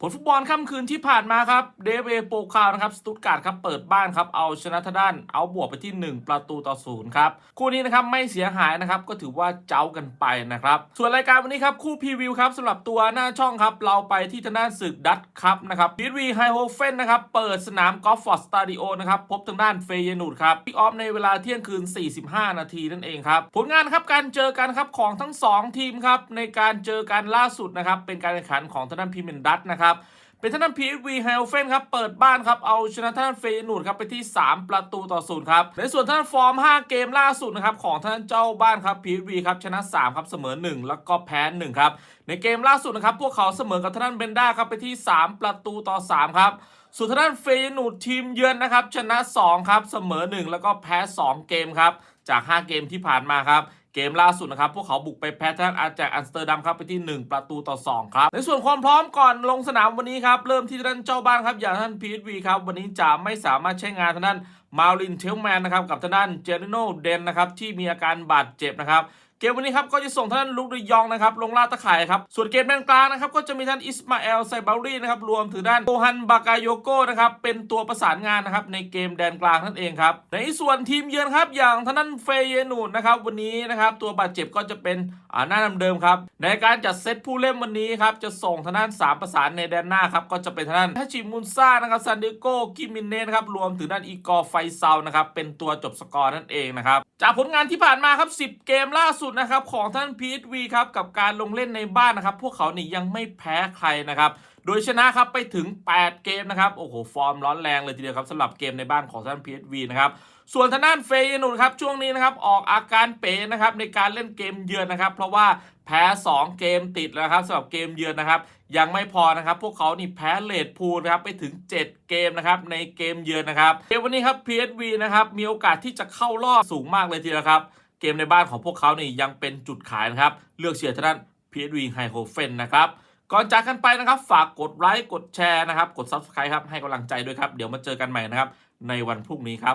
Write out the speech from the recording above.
ผลฟุตบอลค่ำคืนที่ผ่านมาครับเดวเวโปคาวนะครับสตุตการ์ดครับเปิดบ้านครับเอาชนะทางด้านเอาบวกไปที่ 1 ประตูต่อศูนย์ครับคู่นี้นะครับไม่เสียหายนะครับก็ถือว่าเจ้ากันไปนะครับส่วนรายการวันนี้ครับคู่พรีวิวครับสำหรับตัวหน้าช่องครับเราไปที่ทางด้านศึกดัตครับนะครับพีวีไฮโฮเฟนนะครับเปิดสนามกอล์ฟฟอร์ดสตาดิโอนะครับพบทางด้านเฟยนูดครับพิกออฟในเวลาเที่ยงคืน 45 นาทีนั่นเองครับผลงานครับการเจอกันครับของทั้ง 2 ทีมครับในการเจอกันล่าสุดนะครับเป็นการแข่งขันของทางด้านพรีเมียร์ดัตนะครับเป็นทางด้าน PSV ไฮโอเฟนครับ เปิดบ้านครับ เอาชนะทางด้านเฟยนูดครับไปที่ 3 ประตูต่อศูนย์ครับ ในส่วนทางด้านฟอร์ม 5 เกมล่าสุดนะครับของทางด้านเจ้าบ้านครับ PSV ครับชนะ 3 ครับเสมอ 1 แล้วก็แพ้1ครับ ในเกมล่าสุดนะครับพวกเขาเสมอกับทางด้านเบนด้าครับไปที่ 3 ประตูต่อ3ครับส่วนทางด้านเฟยนูดทีมเยือนนะครับ ชนะ 2 ครับ เสมอ 1 แล้วก็แพ้ 2 เกมครับ จาก 5 เกมที่ผ่านมาครับ เกมล่าสุดนะครับ พวกเขาบุกไปแพ้ทางอาจากอัมสเตอร์ดัมครับไปที่ 1 ประตูต่อ 2 ครับ ในส่วนความพร้อมก่อนลงสนามวันนี้ครับ เริ่มที่ท่านเจ้าบ้านครับอย่างท่านพีทวีครับ วันนี้จะไม่สามารถใช้งานทางด้านมารินเทลแมนนะครับกับทางด้านเจริโนเดนนะครับที่มีอาการบาดเจ็บนะครับ เกมวันนี้ครับก็จะส่งท่านลูกดยองนะครับลงลาดตะข่ายครับส่วนเกมแดนกลางนะครับก็จะมีท่านอิสมาเอลไซบารีนะครับรวมถึงด้านโอฮันบากาโยโกนะครับเป็นตัวประสานงานนะครับในเกมแดนกลางนั่นเองครับในส่วนทีมเยือนครับอย่างท่านนั้นเฟเยนูนนะครับวันนี้นะครับตัวบาดเจ็บก็จะเป็นอ่าหน้าเดิมครับในการจัดเซตผู้เล่นวันนี้ครับจะส่งท่างด้นสามประสานในแดนหน้าครับก็จะเป็นท่างด้นทัชิมุนซ่านะครับซันดิโกกิมินเนนะครับรวมถึงด้านอีกอร์ไฟเซานะครับเป็นตัวจบสกอร์นั่นเองนะครับ จากผลงานที่ผ่านมาครับ 10 เกมล่าสุดนะครับของท่านพีทวีครับกับการลงเล่นในบ้านนะครับ พวกเขานี่ยังไม่แพ้ใครนะครับ โดยชนะครับไปถึง 8 เกมนะครับ โอ้โห ฟอร์มร้อนแรงเลยทีเดียวครับสำหรับเกมในบ้านของท่าน PSV นะครับส่วนทางด้านเฟยนูนครับช่วงนี้นะครับออกอาการเป๋นะครับในการเล่นเกมเยือนนะครับ เพราะว่าแพ้ 2 เกมติดแล้วครับสำหรับเกมเยือนนะครับ ยังไม่พอนะครับ พวกเขานี่แพ้เลดพูลนะครับไปถึง 7 เกมนะครับในเกมเยือนนะครับเกมวันนี้ครับ PSV นะครับมีโอกาสที่จะเข้ารอบสูงมากเลยทีเดียวครับ เกมในบ้านของพวกเขานี่ยังเป็นจุดขายนะครับเลือกเชียร์ทางด้าน PSV ไฮโฮเฟนนะครับ ก่อนจากกันไปนะครับ ฝากกดไลค์กดแชร์นะครับ กด Subscribe ครับให้กำลังใจด้วยครับ เดี๋ยวมาเจอกันใหม่นะครับ ในวันพรุ่งนี้ครับ